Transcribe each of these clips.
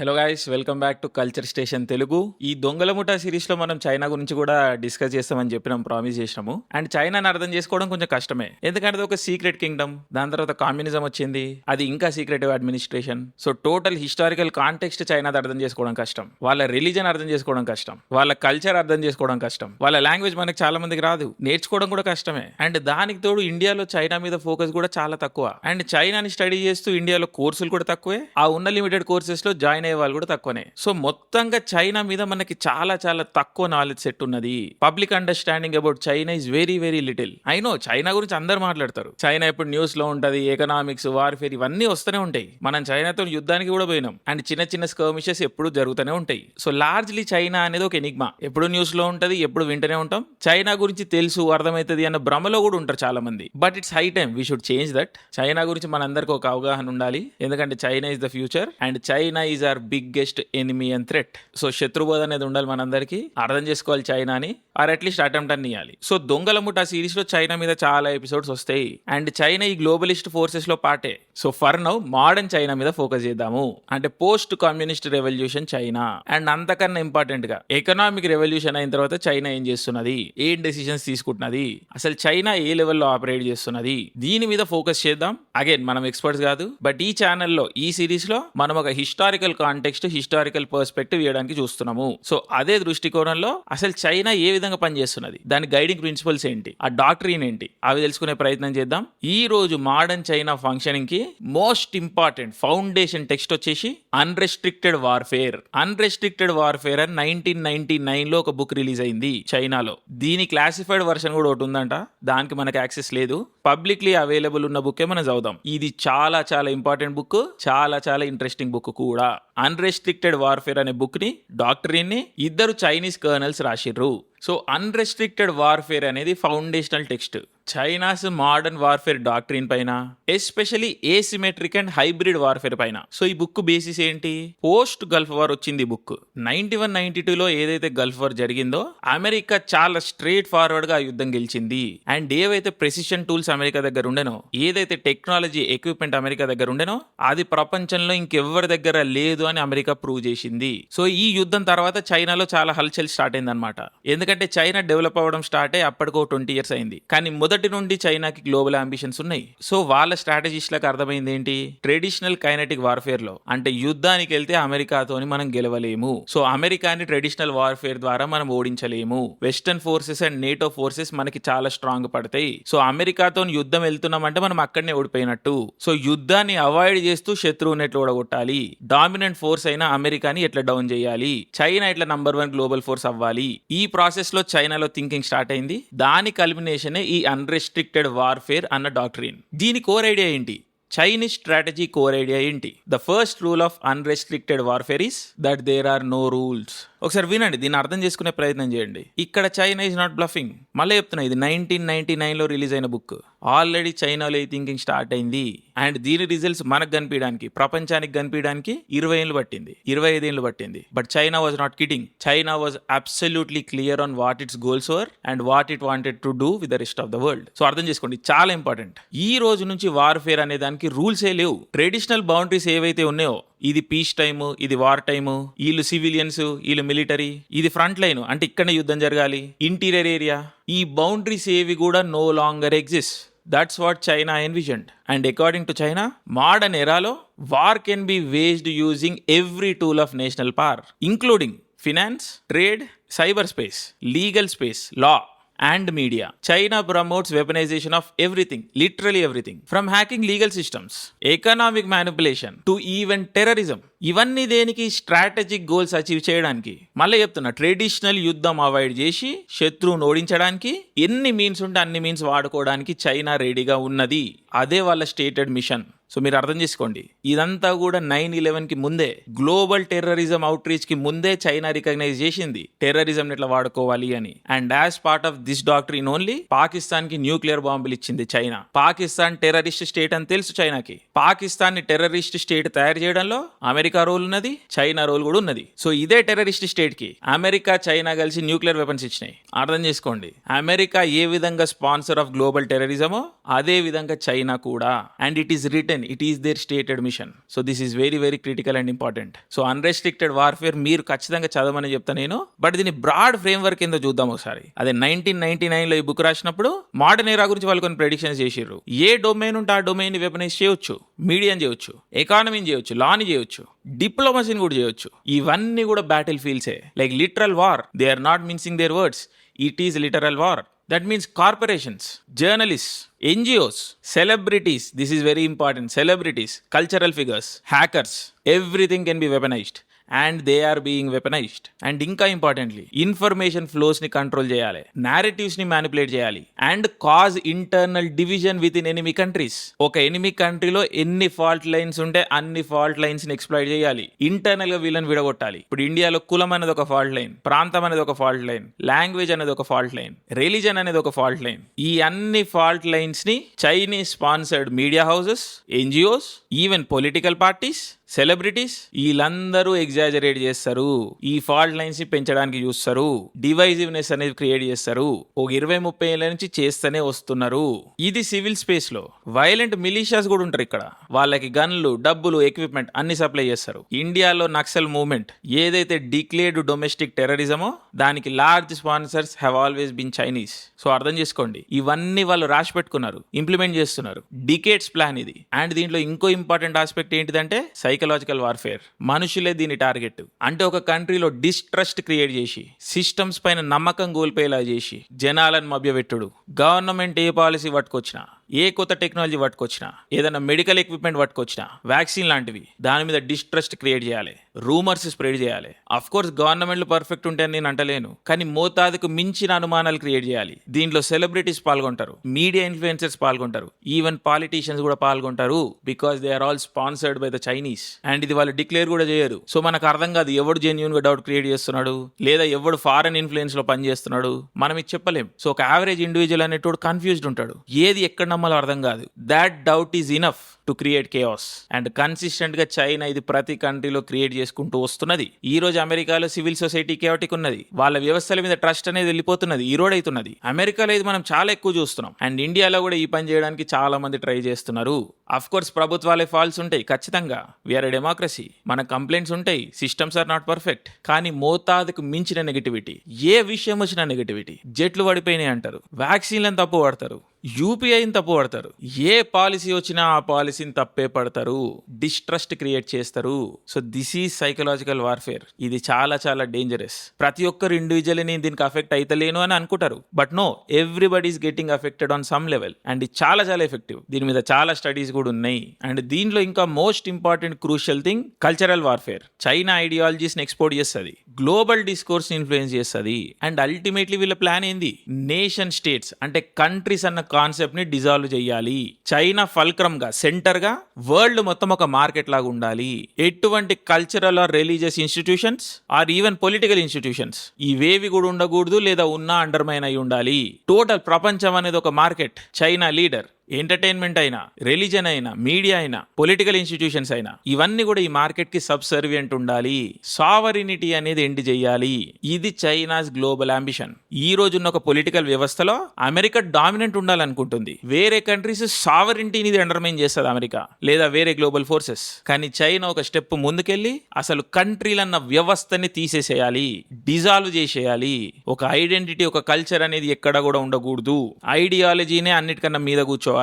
Hello guys welcome back to culture station Telugu ఈ దొంగల ముఠా సిరీస్లో మనం చైనా గురించి కూడా డిస్కస్ చేస్తామని చెప్పినాం ప్రామిస్ చేసినాము. అండ్ చైనాని అర్థం చేసుకోవడం కొంచెం కష్టమే. ఎందుకంటే ఒక సీక్రెట్ కింగ్డమ్ దాని తర్వాత కామ్యూనిజం వచ్చింది. అది ఇంకా secretive administration so total historical context చైనాది అర్థం చేసుకోవడం కష్టం. వాళ్ళ రిలీజన్ అర్థం చేసుకోవడం కష్టం. వాళ్ళ కల్చర్ అర్థం చేసుకోవడం కష్టం. వాళ్ళ లాంగ్వేజ్ మనకి చాలా మందికి రాదు. నేర్చుకోవడం కూడా కష్టమే. అండ్ దానికి తోడు ఇండియాలో చైనా మీద ఫోకస్ కూడా చాలా తక్కువ. అండ్ చైనాని స్టడీ చేస్తూ ఇండియాలో కోర్సులు కూడా తక్కువే. ఆ ఉన్న లిమిటెడ్ కోర్సెస్లో జాయిన్ వాళ్ళు కూడా తక్కువనే. సో మొత్తంగా చైనా మీద మనకి చాలా చాలా తక్కువ నాలెడ్జ్ సెట్ ఉన్నది. Public understanding about China is very very little I know China గురించి అందరు మాట్లాడతారు. చైనా ఇప్పుడు న్యూస్లో ఉంటది ఎకనామిక్స్ వార్ఫేర్ ఇవన్నీ వస్తూనే ఉంటాయి. మనం చైనాతో యుద్ధానికి కూడా పోయినాం. అండ్ చిన్న చిన్న స్కర్మిషెస్ ఎప్పుడు జరుగుతూనే ఉంటాయి. సో లార్జ్లీ చైనా అనేది ఒక ఎనిగ్మా ఎప్పుడు న్యూస్లో ఉంటది ఎప్పుడు వింటూనే ఉంటాం. చైనా గురించి తెలుసు అర్థమవుతుంది అన్న భ్రమలో కూడా ఉంటారు చాలా మంది but it's high time we should change that China గురించి మనందరికీ ఒక అవగాహన ఉండాలి. ఎందుకంటే China is the future and China is our biggest enemy and threat. So శత్రుబోధ అనేది ఉండాలి మనందరికీ. అర్థం చేసుకోవాలి చైనాని. ఆర్ అట్లీస్ట్ అటెంప్ట్ అని ఇవ్వాలి సో దొంగల ముఠా సిరీస్లో చైనా మీద చాలా ఎపిసోడ్స్ వస్తాయి. అండ్ చైనా ఈ గ్లోబలిస్ట్ ఫోర్సెస్లో పాటే. So for now modern China మీద ఫోకస్ చేద్దాము. అంటే post communist revolution China. And అంతకన్నా ఇంపార్టెంట్గా ఎకనామిక్ రెవల్యూషన్ అయిన తర్వాత చైనా ఏం చేస్తున్నది? ఏం డెసిషన్స్ తీసుకుంటున్నది? అసలు చైనా ఏ లెవెల్లో ఆపరేట్ చేస్తున్నది? దీని మీద ఫోకస్ చేద్దాం. అగైన్ మనం ఎక్స్పర్ట్స్ కాదు. బట్ ఈ ఛానల్లో ఈ సిరీస్లో మనం ఒక హిస్టారికల్ కాంటెక్స్ట్ హిస్టారికల్ పర్స్పెక్టివ్ ఇవ్వడానికి చూస్తున్నాము. సో అదే దృష్టికోణంలో అసలు చైనా ఏ విధంగా పనిచేస్తున్నది? దాని గైడింగ్ ప్రిన్సిపల్స్ ఏంటి? ఆ డాక్టరీన్ ఏంటి? అవి తెలుసుకునే ప్రయత్నం చేద్దాం. ఈ రోజు మోడర్న్ చైనా ఫంక్షనింగ్కి మోస్ట్ ఇంపార్టెంట్ ఫౌండేషన్ టెక్స్ట్ వచ్చేసి అన్రెస్ట్రిక్టెడ్ వార్ఫేర్ అన్రెస్ట్రిక్టెడ్ వార్ఫేర్ అని నైన్టీన్ నైన్టీ నైన్లో ఒక బుక్ రిలీజ్ అయింది చైనాలో. దీని క్లాసిఫైడ్ వర్షన్ కూడా ఒకటి ఉందంట. దానికి మనకు యాక్సెస్ లేదు. పబ్లిక్లీ అవైలబుల్ ఉన్న బుక్కే మనం చదువుదాం. ఇది చాలా చాలా ఇంపార్టెంట్ బుక్ చాలా చాలా ఇంట్రెస్టింగ్ బుక్ కూడా. అన్రెస్ట్రిక్టెడ్ వార్ఫేర్ అనే బుక్ని డాక్టరీని ఇద్దరు చైనీస్ కర్నల్స్ రాసిర్రు. సో అన్రెస్ట్రిక్టెడ్ వార్ఫేర్ అనేది foundational text China's modern warfare doctrine పైన especially asymmetric and hybrid warfare పైన. సో ఈ బుక్ బేసిస్ ఏంటి? పోస్ట్ గల్ఫ్ వార్ వచ్చింది ఈ బుక్ నైన్టీ వన్ నైన్టీ టూలో ఏదైతే గల్ఫ్ వార్ జరిగిందో అమెరికా చాలా స్ట్రేట్ ఫార్వర్డ్గా ఆ యుద్ధం గెలిచింది. అండ్ ఏవైతే ప్రెసిషన్ టూల్స్ అమెరికా దగ్గర ఉండేనో ఏదైతే టెక్నాలజీ ఎక్విప్మెంట్ అమెరికా దగ్గర ఉండేనో అది ప్రపంచంలో ఇంకెవరి దగ్గర లేదు అని అమెరికా ప్రూవ్ చేసింది. సో ఈ యుద్ధం తర్వాత చైనాలో చాలా హల్చల్ స్టార్ట్ అయింది అనమాట ఎందుకంటే చైనా డెవలప్ అవ్వడం స్టార్ట్ అయ్యి అప్పటికో ట్వంటీ ఇయర్స్ అయింది. కానీ మొదటి నుండి చైనాకి గ్లోబల్ అంబిషన్స్ ఉన్నాయి. సో వాళ్ళ స్ట్రాటజిస్ట్లకు అర్థమైంది ఏంటి? ట్రెడిషనల్ కైనటిక్ వార్ఫేర్లో అంటే యుద్ధానికి వెళ్తే అమెరికాతోని మనం గెలవలేము. సో అమెరికాని ట్రెడిషనల్ వార్ఫేర్ ద్వారా మనం ఓడించలేము. Western forces and NATO forces మనకి చాలా స్ట్రాంగ్ పడతాయి. సో అమెరికాతో యుద్ధం వెళ్తున్నామంటే మనం అక్కడనే ఓడిపోయినట్టు. సో యుద్ధాన్ని అవాయిడ్ చేస్తూ శత్రువుని ఎట్లా ఓడగొట్టాలి. డామినెంట్ ఫోర్స్ అయిన అమెరికాని ఎట్లా డౌన్ చేయాలి? చైనా ఎట్లా నంబర్ వన్ గ్లోబల్ ఫోర్స్ అవ్వాలి? ఈ ప్రాసెస్ లో చైనాలో థింకింగ్ స్టార్ట్ అయింది. దాని కల్మినేషనే ఈ అన్రెస్ట్రిక్టెడ్ వార్ఫేర్ అన్న డాక్టరీన్ దీని కోర్ ఐడియా ఏంటి? చైనీస్ స్ట్రాటజీ కోర్ ఐడియా ఏంటి? The first rule of unrestricted warfare is that there are no rules ఒకసారి వినండి దీన్ని అర్థం చేసుకునే ప్రయత్నం చేయండి. ఇక్కడ చైనా ఇస్ నాట్ బ్లఫింగ్ మళ్ళీ చెప్తున్నా ఇది నైన్టీన్ నైన్టీ నైన్లో రిలీజ్ అయిన బుక్. ఆల్రెడీ చైనాలో ఈ థింకింగ్ స్టార్ట్ అయింది. అండ్ దీని రిజల్ట్స్ మనకు కనిపించడానికి ప్రపంచానికి కనిపించడానికి ఇరవై ఏళ్ళు పట్టింది. ఇరవై ఐదు ఏళ్ళు పట్టింది. But China was not kidding China was absolutely clear on what its goals were and what it wanted to do with the rest of the world so అర్థం చేసుకోండి చాలా ఇంపార్టెంట్ ఈ రోజు నుంచి వార్ఫేర్ అనే దానికి రూల్స్ ఏ లేవు. ట్రెడిషనల్ బౌండరీస్ ఏవైతే ఉన్నాయో ఇది పీస్ టైము ఇది వార్ టైము వీళ్ళు సివిలియన్స్ వీళ్ళు మిలిటరీ ఇది ఫ్రంట్ లైన్ అంటే ఇక్కడనే యుద్ధం జరగాలి. ఇంటీరియర్ ఏరియా ఈ బౌండరీస్ ఏవి కూడా no longer exist that's what China envisioned and according to China modern ఎరాలో war can be waged using every tool of national power including finance trade cyber space legal space law and media China promotes weaponization of everything literally everything from hacking legal systems economic manipulation to even terrorism ఇవన్నీ దేనికి? Strategic goals achieve చేయడానికి. మళ్ళీ చెప్తున్నా traditional యుద్ధం avoid చేసి శత్రువును ఓడించడానికి ఎన్ని మీన్స్ ఉంటే అన్ని మీన్స్ వాడుకోవడానికి చైనా రెడీగా ఉన్నది. అదే వాళ్ళ స్టేటెడ్ మిషన్ సో మీరు అర్థం చేసుకోండి. ఇదంతా కూడా నైన్ ఇలెవెన్కి ముందే గ్లోబల్ టెర్రరిజం అవుట్కి ముందే చైనా రికగ్నైజ్ చేసింది. టెర్రరిజం ఎట్లా వాడుకోవాలి అని. And as part of this doctrine only పాకిస్తాన్కి న్యూక్లియర్ బాంబులు ఇచ్చింది చైనా. పాకిస్తాన్ టెర్రరిస్ట్ స్టేట్ అని తెలుసు చైనాకి. పాకిస్తాన్ని టెర్రరిస్ట్ స్టేట్ తయారు చేయడంలో అమెరికా రోల్ ఉన్నది చైనా రోల్ కూడా ఉన్నది. సో ఇదే టెర్రరిస్ట్ స్టేట్కి అమెరికా చైనా కలిసి న్యూక్లియర్ వెపన్స్ ఇచ్చినాయి. అర్థం చేసుకోండి. అమెరికా ఏ విధంగా స్పాన్సర్ ఆఫ్ గ్లోబల్ టెర్రరిజమో అదే విధంగా చైనా కూడా. And it is return reason it is their stated mission so this is very very critical and important so unrestricted warfare మీరు ఖచ్చితంగా చదవమని చెప్తా నేను. బట్ దీని బ్రాడ్ ఫ్రేమ్ వర్క్ కింద చూద్దాం ఒకసారి. అదే నైన్టీన్ నైన్టీ నైన్లో ఈ బుక్ రాసినప్పుడు మోడర్న్ ఎరా గురించి వాళ్ళు కొన్ని ప్రెడిక్షన్స్ చేసిర్రు. ఏ డొమైన్ ఉంటే ఆ డొమైన్ వెపనైజ్ చేయొచ్చు? మీడియాని చేయొచ్చు. ఎకానమీని చేయొచ్చు. లాని చేయొచ్చు. డిప్లొమసీని కూడా చేయొచ్చు. ఇవన్నీ కూడా battle ఫీల్డ్సే like literal war they are not mincing their words it is literal war That means corporations, journalists, NGOs, celebrities, this is very important, celebrities, cultural figures, hackers, everything can be weaponized. And they are being weaponized and ఇంకా importantly information ఫ్లోస్ని control చేయాలి. నారేటివ్స్ని manipulate చేయాలి. And cause internal division with in enemy countries ఒక enemy కంట్రీలో ఎన్ని fault lines ఉంటే అన్ని ఫాల్ట్ లైన్స్ని ఎక్స్ప్లాయిట్ చేయాలి. ఇంటర్నల్గా వీళ్ళని విడగొట్టాలి. ఇప్పుడు ఇండియాలో కులం అనేది ఒక ఫాల్ట్ లైన్ ప్రాంతం అనేది ఒక ఫాల్ట్ లైన్ లాంగ్వేజ్ అనేది ఒక ఫాల్ట్ లైన్ రిలీజన్ అనేది ఒక ఫాల్ట్ లైన్ ఈ అన్ని fault లైన్స్ని Chinese sponsored media houses NGOs even political parties celebrities వీళ్ళందరూ ఎగ్జాజరేట్ చేస్తారు. ఈ ఫాల్ట్ లైన్స్ని పెంచడానికి చూస్తారు. డివైజివ్నెస్ అనేది క్రియేట్ చేస్తారు. ఒక ఇరవై ముప్పై ఏళ్ళ నుంచి చేస్తూనే వస్తున్నారు. ఇది సివిల్ స్పేస్లో. వైలెంట్ మిలీషియాస్ కూడా ఉంటారు ఇక్కడ. వాళ్ళకి గన్లు డబ్బులు ఎక్విప్మెంట్ అన్ని సప్లై చేస్తారు. ఇండియాలో నక్సల్ మూవ్మెంట్ ఏదైతే డిక్లేర్డ్ డొమెస్టిక్ టెర్రరిజమో దానికి large sponsors have always been Chinese so అర్థం చేసుకోండి. ఇవన్నీ వాళ్ళు రాసి పెట్టుకున్నారు. ఇంప్లిమెంట్ చేస్తున్నారు. డికేట్స్ ప్లాన్ ఇది. అండ్ దీంట్లో ఇంకో ఇంపార్టెంట్ ఆస్పెక్ట్ ఏంటిదంటే సైకలాజికల్ వార్ఫేర్ మనుషులే దీని టార్గెట్ అంటే ఒక కంట్రీలో డిస్ట్రస్ట్ క్రియేట్ చేసి సిస్టమ్స్ పైన నమ్మకం కోల్పోయేలా చేసి జనాలను మభ్యపెట్టుడు. గవర్నమెంట్ ఏ పాలసీ పట్టుకొచ్చినా ఏ కొత్త టెక్నాలజీ పట్టుకొచ్చినా ఏదైనా మెడికల్ ఎక్విప్మెంట్ పట్టుకొచ్చినా వ్యాక్సిన్ లాంటివి దాని మీద డిస్ట్రస్ట్ క్రియేట్ చేయాలి రూమర్స్ స్ప్రెడ్ చేయాలి. అఫ్ కోర్స్ గవర్నమెంట్లు పర్ఫెక్ట్ ఉంటాయని నేను అంటలేను కానీ మోతాదుకు మించిన అనుమానాలు క్రియేట్ చేయాలి. దీంట్లో సెలబ్రిటీస్ పాల్గొంటారు మీడియా ఇన్ఫ్లుయెన్సర్స్ పాల్గొంటారు ఈవెన్ పాలిటీషియన్స్ కూడా పాల్గొంటారు because they are all sponsored by the Chinese and ఇది వాళ్ళు డిక్లేర్ కూడా చేయరు. సో మనకు అర్థం కాదు ఎవడు జెన్యున్గా డౌట్ క్రియేట్ చేస్తున్నాడు లేదా ఎవడు ఫారెన్ ఇన్ఫ్లుయెన్స్లో పనిచేస్తున్నాడు మనం ఇది చెప్పలేం. సో ఒక యావరేజ్ ఇండివిజువల్ అనేటోడు కన్ఫ్యూజ్డ్ ఉంటాడు. ఏది ఎక్కడ నమ్మాలో అర్థం కాదు. That doubt is enough to create chaos and కన్సిస్టెంట్గా చైనా ఇది ప్రతి కంట్రీలో క్రియేట్ చేసుకుంటూ వస్తున్నది. ఈ రోజు అమెరికాలో సివిల్ సొసైటీ కేవటిక్ ఉన్నది. వాళ్ళ వ్యవస్థల మీద ట్రస్ట్ అనేది వెళ్ళిపోతున్నది ఈ రోడ్ అవుతున్నది అమెరికాలో ఇది మనం చాలా ఎక్కువ చూస్తున్నాం. అండ్ ఇండియాలో కూడా ఈ పని చేయడానికి చాలా మంది ట్రై చేస్తున్నారు. అఫ్ కోర్స్ ప్రభుత్వాలే ఫాల్స్ ఉంటాయి ఖచ్చితంగా. వీఆర్ డెమోక్రసీ మన కంప్లైంట్స్ ఉంటాయి సిస్టమ్స్ ఆర్ నాట్ పర్ఫెక్ట్ కానీ మోతాదుకు మించిన నెగిటివిటీ ఏ విషయం వచ్చినా నెగిటివిటీ జట్లు పడిపోయినాయి అంటారు. వ్యాక్సిన్లను తప్పు పడతారు. యూపీఐని తప్పు పడతారు. ఏ పాలసీ వచ్చినా ఆ పాలసీ పాలసీని తప్పే పడతారు డిస్ట్రస్ట్ క్రియేట్ చేస్తారు. So this is psychological warfare ఇది చాలా చాలా డేంజరస్ ప్రతి ఒక్కరు ఇండివిజువల్ నేను దీనికి అఫెక్ట్ అయితలేను అని అనుకుంటారు. But no everybody is getting affected on some level and ఇది చాలా చాలా ఎఫెక్టివ్ దీని మీద చాలా స్టడీస్ కూడా ఉన్నాయి. అండ్ దీనిలో ఇంకా most important crucial thing cultural warfare China ఐడియాలజీస్ని export చేస్తుంది. గ్లోబల్ డిస్కోర్స్ ఇన్ఫ్లుయెన్స్ చేస్తుంది. అండ్ అల్టిమేట్లీ వీళ్ళ ప్లాన్ ఏంది? నేషన్ స్టేట్స్ అంటే కంట్రీస్ అన్న కాన్సెప్ట్ని డిజాల్వ్ చేయాలి. చైనా ఫల్క్రమ్గా సెంటర్ గా వరల్డ్ మొత్తం ఒక మార్కెట్ లాగా ఉండాలి. ఎటువంటి cultural or religious institutions or even political institutions ఇవేవి కూడా ఉండకూడదు లేదా ఉన్నా అండర్మైన్ అయి ఉండాలి. టోటల్ ప్రపంచం అనేది ఒక మార్కెట్ చైనా లీడర్ ఎంటర్టైన్మెంట్ అయినా రిలీజన్ అయినా మీడియా అయినా పొలిటికల్ ఇన్స్టిట్యూషన్స్ అయినా ఇవన్నీ కూడా ఈ మార్కెట్కి సబ్సర్వియంట్ ఉండాలి. సావరినిటీ అనేది ఎండ్ చేయాలి. ఇది చైనాస్ గ్లోబల్ అంబిషన్ ఈ రోజున్న ఒక పొలిటికల్ వ్యవస్థలో అమెరికా డామినెంట్ ఉండాలనుకుంటుంది. వేరే కంట్రీస్ సావరింటీని అండర్మైన్ చేస్తుంది అమెరికా లేదా వేరే గ్లోబల్ ఫోర్సెస్ కానీ చైనా ఒక స్టెప్ ముందుకెళ్ళి అసలు కంట్రీలన్న వ్యవస్థని తీసేసేయాలి. డిజాల్వ్ చేసేయాలి. ఒక ఐడెంటిటీ ఒక కల్చర్ అనేది ఎక్కడ కూడా ఉండకూడదు. ఐడియాలజీనే అన్నిటికన్నా మీద కూర్చోవాలి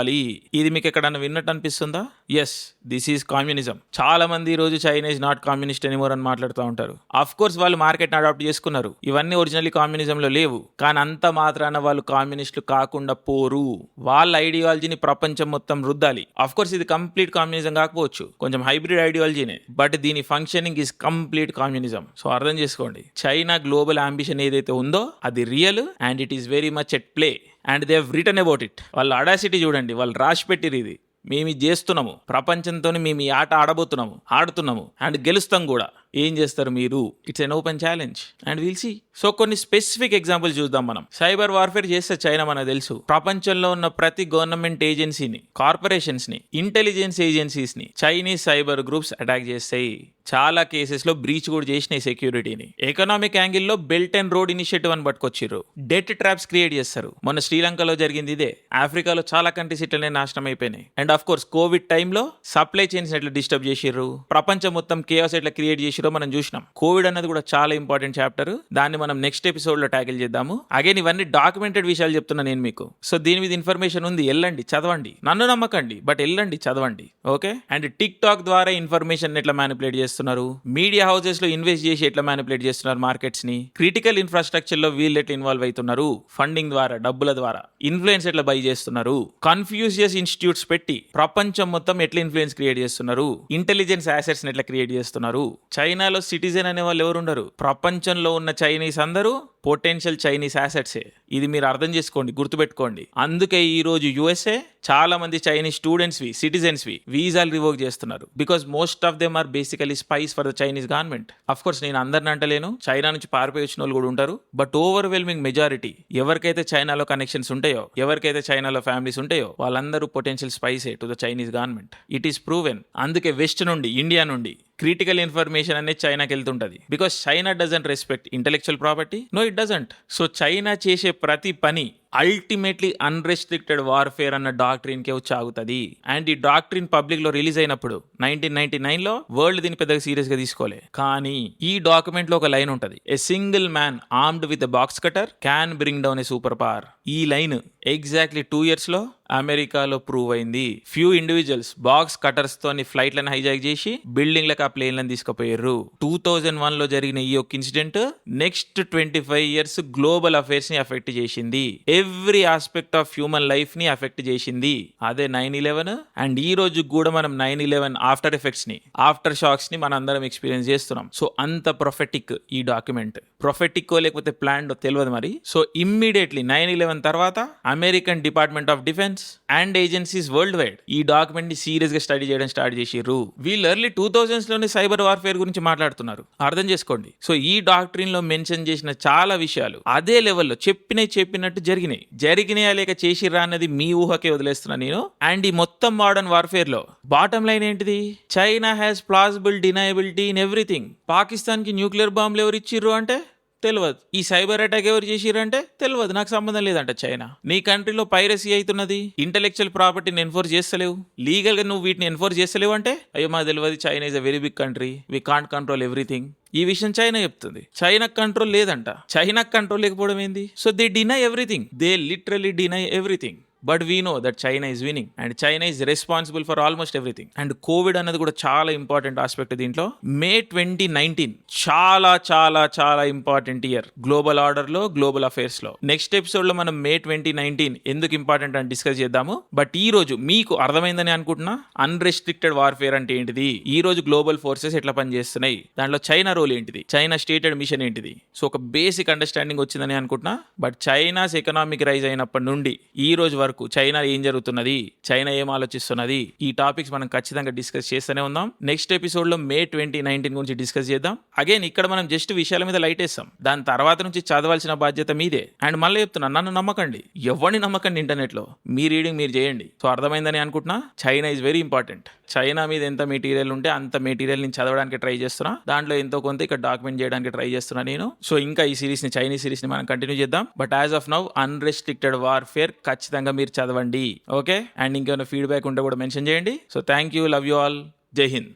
ఇది మీకు ఎక్కడన్నా విన్నట్టు అనిపిస్తుందా ఎస్ దిస్ ఈజ్ కామ్యూనిజం చాలా మంది ఈ రోజు చైనీస్ నాట్ కమ్యూనిస్ట్ ఎనిమోర్ అని మాట్లాడుతూ ఉంటారు. అఫ్ కోర్స్ వాళ్ళు మార్కెట్ అడాప్ట్ చేసుకున్నారు. ఇవన్నీ ఒరిజినల్లీ కామ్యూనిజం లో లేవు. కానీ అంత మాత్రాన వాళ్ళు కమ్యూనిస్టులు కాకుండా పోరు. వాళ్ళ ఐడియాలజీని ప్రపంచం మొత్తం రుద్దాలి. అఫ్ కోర్స్ ఇది కంప్లీట్ కామ్యూనిజం కాకపోవచ్చు. కొంచెం హైబ్రిడ్ ఐడియాలజీనే బట్ దీని functioning is complete communism so అర్థం చేసుకోండి. చైనా గ్లోబల్ అంబిషన్ ఏదైతే ఉందో అది real and it is very much at play and they return about it వాళ్ళ అడాసిటీ చూడండి వాళ్ళు రాసి పెట్టిరు ఇది. మేము ఇది చేస్తున్నాము. ప్రపంచంతో మేము ఈ ఆట ఆడబోతున్నాము ఆడుతున్నాము. అండ్ గెలుస్తాం కూడా. ఏం చేస్తారు మీరు? It's an open challenge and will see so కొన్ని స్పెసిఫిక్ ఎగ్జాంపుల్ చూద్దాం మనం. సైబర్ వార్ఫేర్ చేస్తే చైనా మనకు తెలుసు. ప్రపంచంలో ఉన్న ప్రతి గవర్నమెంట్ ఏజెన్సీని కార్పొరేషన్స్ని ఇంటెలిజెన్స్ ఏజెన్సీస్ని చైనీస్ సైబర్ గ్రూప్స్ అటాక్ చేస్తాయి. చాలా కేసెస్లో బ్రీచ్ కూడా చేసినాయి సెక్యూరిటీని ఎకనామిక్ యాంగిల్లో బెల్ట్ అండ్ రోడ్ ఇనిషియేటివ్ అని పట్టుకొచ్చిర్రు. డెట్ ట్రాప్స్ క్రియేట్ చేస్తారు. మొన్న శ్రీలంకలో జరిగింది ఇదే. ఆఫ్రికాలో చాలా కంట్రీస్ ఇట్లనే నాశనం అయిపోయినాయి. అండ్ ఆఫ్ కోర్స్ కోవిడ్ టైంలో సప్లై చైన్స్ ఎట్లా డిస్టర్బ్ చేసిర్రు? ప్రపంచం మొత్తం కేఆస్ ఎట్లా క్రియేట్ లో మనం చూసినాం. కోవిడ్ అన్నది కూడా చాలా ఇంపార్టెంట్ చాప్టర్. దాన్ని మనం నెక్స్ట్ ఎపిసోడ్లో ట్యాకిల్ చేద్దాము. అగైన్ ఇవన్నీ డాక్యుమెంటెడ్ విషయాలు చెప్తున్నా నేను మీకు. సో దీని మీద ఇన్ఫర్మేషన్ ఉంది వెళ్ళండి చదవండి. నన్ను నమ్మకండి బట్ వెళ్ళండి చదవండి. ఓకే? అండ్ టిక్ టాక్ ద్వారా ఇన్ఫర్మేషన్ ఎట్లా మ్యానిపులేట్ చేస్తున్నారు? మీడియా హౌసెస్లో ఇన్వెస్ట్ చేసి ఎట్లా మ్యానిపులేట్ చేస్తున్నారు మార్కెట్స్ని క్రిటికల్ ఇన్ఫ్రాస్ట్రక్చర్లో వీళ్ళు ఎట్లా ఇన్వాల్వ్ అవుతున్నారు ఫండింగ్ ద్వారా డబ్బుల ద్వారా. ఇన్ఫ్లుయెన్స్ ఎట్లా బై చేస్తున్నారు? కన్ఫ్యూజియస్ ఇన్స్టిట్యూట్స్ పెట్టి ప్రపంచం మొత్తం ఎట్లా ఇన్ఫ్లుయెన్స్ క్రియేట్ చేస్తున్నారు? ఇంటెలిజెన్స్ యాసెట్స్ ఎట్లా క్రియేట్ చేస్తున్నారు? చైనాలో సిటిజన్ అనే వాళ్ళు ఎవరు ఉండరు. ప్రపంచంలో ఉన్న చైనీస్ అందరూ పొటెన్షియల్ చైనీస్ యాసెట్సే ఇది మీరు అర్థం చేసుకోండి గుర్తుపెట్టుకోండి. అందుకే ఈ రోజు యుఎస్ఏ చాలా మంది చైనీస్ స్టూడెంట్స్ వి సిటిజన్స్ వి వీసాలు రివోక్ చేస్తున్నారు. Because most of them are basically spies for the Chinese government of course నేను అందరిని అంటలేను. చైనా నుంచి పారిపోయి వచ్చిన వాళ్ళు కూడా ఉంటారు. బట్ ఓవర్వెల్మింగ్ మెజారిటీ ఎవరికైతే చైనాలో కనెక్షన్స్ ఉంటాయో ఎవరికైతే చైనాలో ఫ్యామిలీస్ ఉంటాయో వాళ్ళందరూ potential స్పైసే to the Chinese government it is proven అందుకే వెస్ట్ నుండి ఇండియా నుండి క్రిటికల్ ఇన్ఫర్మేషన్ అనేది చైనాకి వెళ్తుంటుంది. Because China doesn't respect intellectual property no it doesn't so China చేసే ప్రతి పని అల్టిమేట్లీ అన్రెస్ట్రిక్టెడ్ వార్ఫేర్ అన్న డాక్టరీన్కే వచ్చి ఆగుతుంది. అండ్ ఈ డాక్టరీన్ పబ్లిక్లో రిలీజ్ అయినప్పుడు నైన్టీన్ నైన్టీ నైన్లో వరల్డ్ దీన్ని పెద్దగా సీరియస్గా తీసుకోలే. కానీ ఈ డాక్యుమెంట్లో ఒక లైన్ ఉంటది. A single man armed with box cutter can bring down a super power ఈ లైన్ ఎగ్జాక్ట్లీ టూ ఇయర్స్లో అమెరికాలో ప్రూవ్ అయింది. ఫ్యూ ఇండివిజువల్స్ బాక్స్ కటర్స్ తోని ఫ్లైట్లను హైజాక్ చేసి బిల్డింగ్లకు ఆ ప్లేన్లను తీసుకుపోయారు. టూ థౌజండ్ వన్లో జరిగిన ఈ యొక్క incident next twenty five years global అఫైర్స్ని affect చేసింది. ఎవ్రీ ఆస్పెక్ట్ ఆఫ్ హ్యూమన్ లైఫ్ని అఫెక్ట్ చేసింది. అదే నైన్ ఇలెవెన్ అండ్ ఈ రోజు కూడా మనం నైన్ ఇలెవెన్ ఆఫ్టర్ ఎఫెక్ట్స్ని ఆఫ్టర్ షాక్స్ని మనం అందరం ఎక్స్పీరియన్స్ చేస్తున్నాం. సో అంత ప్రొఫెటిక్ ఈ డాక్యుమెంట్ ప్రొఫెటిక్ లేకపోతే ప్లాన్ తెలియదు మరి. సో ఇమ్మీడియట్లీ నైన్ ఇలెవెన్ తర్వాత American department of defence and agencies worldwide ఈ డాక్యుమెంట్ని సీరియస్గా స్టడీ చేయడం స్టార్ట్ చేసిర్రు. వీళ్ళు ఎర్లీ టూ థౌజండ్స్లోనే సైబర్ వార్ఫేర్ గురించి మాట్లాడుతున్నారు. అర్థం చేసుకోండి. సో ఈ డాక్టరీన్లో మెన్షన్ చేసిన చాలా విషయాలు అదే లెవెల్లో చెప్పినవి చెప్పినట్టు జరిగినాయి. జరిగినాయా లేక చేసిర్రా అన్నది మీ ఊహకే వదిలేస్తున్నా నేను. అండ్ ఈ మొత్తం మోడర్న్ వార్ఫేర్లో బాటం లైన్ ఏంటిది? China has plausible deniability in everything పాకిస్తాన్కి న్యూక్లియర్ బాంబులు ఎవరు ఇచ్చిర్రు అంటే? తెలియదు ఈ సైబర్ అటాక్ ఎవరు చేసిరంటే తెలియదు నాకు సంబంధం లేదంట చైనా. నీ కంట్రీలో పైరసీ అవుతున్నది. ఇంటెలెక్చువల్ ప్రాపర్టీని ఎన్ఫోర్స్ చేస్తలేవు. లీగల్గా నువ్వు వీటిని ఎన్ఫోర్స్ చేస్తలేవు అంటే? అయ్యో మాకు తెలియదు China is a very big country. We can't control everything. ఈ విషయం చైనా చెప్తుంది. చైనా కంట్రోల్ లేదంట. చైనా కంట్రోల్ లేకపోవడం ఏంది? So they deny everything. They literally deny everything. But we know that China is winning and China is responsible for almost everything. And Covid అనేది కూడా చాలా important aspect దీంట్లో. మే twenty nineteen చాలా చాలా చాలా ఇంపార్టెంట్ ఇయర్. గ్లోబల్ ఆర్డర్లో global అఫేర్స్లో next ఎపిసోడ్లో మనం మే ట్వంటీ నైన్టీన్ ఎందుకు ఇంపార్టెంట్ అని డిస్కస్ చేద్దాము. బట్ ఈ రోజు మీకు అర్థమైందని అనుకుంటున్నా అన్రెస్ట్రిక్టెడ్ వార్ఫేర్ అంటే ఏంటిది? ఈ రోజు గ్లోబల్ ఫోర్సెస్ ఎట్లా పనిచేస్తున్నాయి? దాంట్లో చైనా రోల్ ఏంటిది? చైనా స్టేటెడ్ మిషన్ ఏంటిది? సో ఒక బేసిక్ అండర్స్టాండింగ్ వచ్చిందని అనుకుంటున్నా. బట్ చైనాస్ ఎకనామిక్ రైజ్ అయినప్పటి నుండి ఈ రోజు వరకు చైనా ఏం జరుగుతున్నది? చైనా ఏం ఆలోచిస్తున్నది? ఈ టాపిక్స్ మనం ఖచ్చితంగా డిస్కస్ చేస్తూనే ఉందాం. నెక్స్ట్ ఎపిసోడ్లో మే ట్వంటీ నైన్టీన్ గురించి డిస్కస్ చేద్దాం. అగైన్ ఇక్కడ మనం జస్ట్ విషయాల మీద లైట్ వేస్తాం. దాని తర్వాత నుంచి చదవాల్సిన బాధ్యత మీదే. అండ్ మళ్ళీ చెప్తున్నా నన్ను నమ్మకండి. ఎవరిని నమ్మకండి ఇంటర్నెట్లో మీ రీడింగ్ మీరు చేయండి. సో అర్థమైందని అనుకుంటున్నా China is very important China మీద ఎంత మెటీరియల్ ఉంటే అంత మెటీరియల్ నేను చదవడానికి ట్రై చేస్తున్నా. దాంట్లో ఎంతో కొంత ఇక్కడ డాక్యుమెంట్ చేయడానికి ట్రై చేస్తున్నా నేను. సో ఇంకా ఈ సిరీస్ని చైనీస్ సిరీస్ని మనం కంటిన్యూ చేద్దాం. But as of now unrestricted warfare ఖచ్చితంగా మీరు చదవండి ఓకే? అండ్ ఇంకేమైనా ఫీడ్బ్యాక్ ఉంటే కూడా మెన్షన్ చేయండి. So thank you love you all Jai Hind